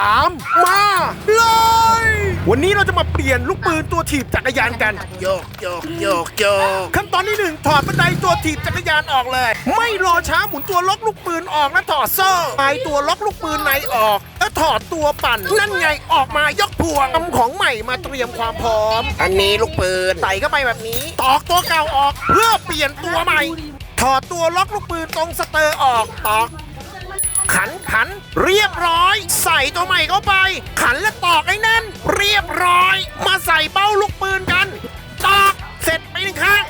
ตามมาเลย วันนี้เราจะมาเปลี่ยนลูกปืนตัวถีบจักรยานกัน โยกโยกโยกโยกขั้นตอนที่หนึ่งถอดบันไดตัวถีบจักรยานออกเลย ไม่รอช้าหมุนตัวล็อกลูกปืนออกแล้วถอดโซ่ปลายตัวล็อกลูกปืนในออก แล้วถอดตัวปั่นนั่นไงออกมายกพวงทำของใหม่มาเตรียมความพร้อม อันนี้ลูกปืนใส่เข้าไปแบบนี้ตอกตัวเก่าออกเพื่อเปลี่ยนตัวใหม่ ถอดตัวล็อกลูกปืนตรงสเตอร์ออกตอก ขัน เรียบร้อย ใส่ตัวใหม่เข้าไป ขันและตอกไอ้แน่น เรียบร้อย มาใส่เป้าลูกปืนกัน ตอกเสร็จไปหนึ่งข้าง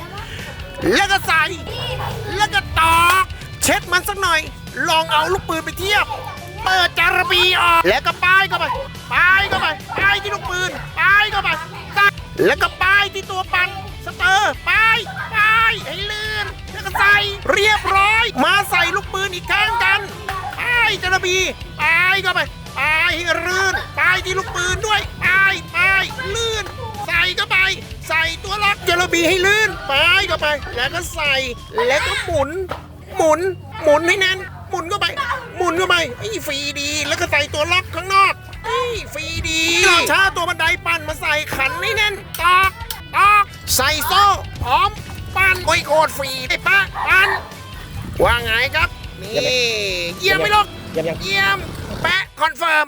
แล้วก็ใส่ แล้วก็ตอก เช็ดมันสักหน่อย ลองเอาลูกปืนไปเทียบ เปิดจารบีออก แล้วก็ป้ายเข้าไป ป้ายเข้าไป ป้ายที่ลูกปืน ป้ายเข้าไปตัดแล้วก็ป้ายที่ตัวปันสเตอร์ป้ายป้ายให้ลื่นแล้วก็ใส่ เรียบร้อย มาใส่ลูกปืนอีกข้ง กันป้ายจารบีป้ายเข้าไปป้ายให้ลื่นป้ายที่ลูกปืนด้วยป้ายป้ายลื่น ใส่เข้าไป ใส่ตัวล็อกจารบีให้ลื่นป้ายเข้าไป แล้วก็ใส่แล้วก็หมุน หมุนหมุนให้แน่นหมุนเข้าไป หมุนเข้าไปไอ้ฟรีดี แล้วก็ใส่ตัวล็อกข้างนอกไอ้ฟรีดีเราช้าตัวบันไดปั่นมาใส่ขันให้แน่นตอกตอกใส่โซ่พร้อมปั่นโอ้ยโคตรฟรีไอ้ปะปั่นว่าไงครับนี่เยี่ยมไหมลูก เยี่ยมยัง เยี่ยมแปะคอนเฟิร์ม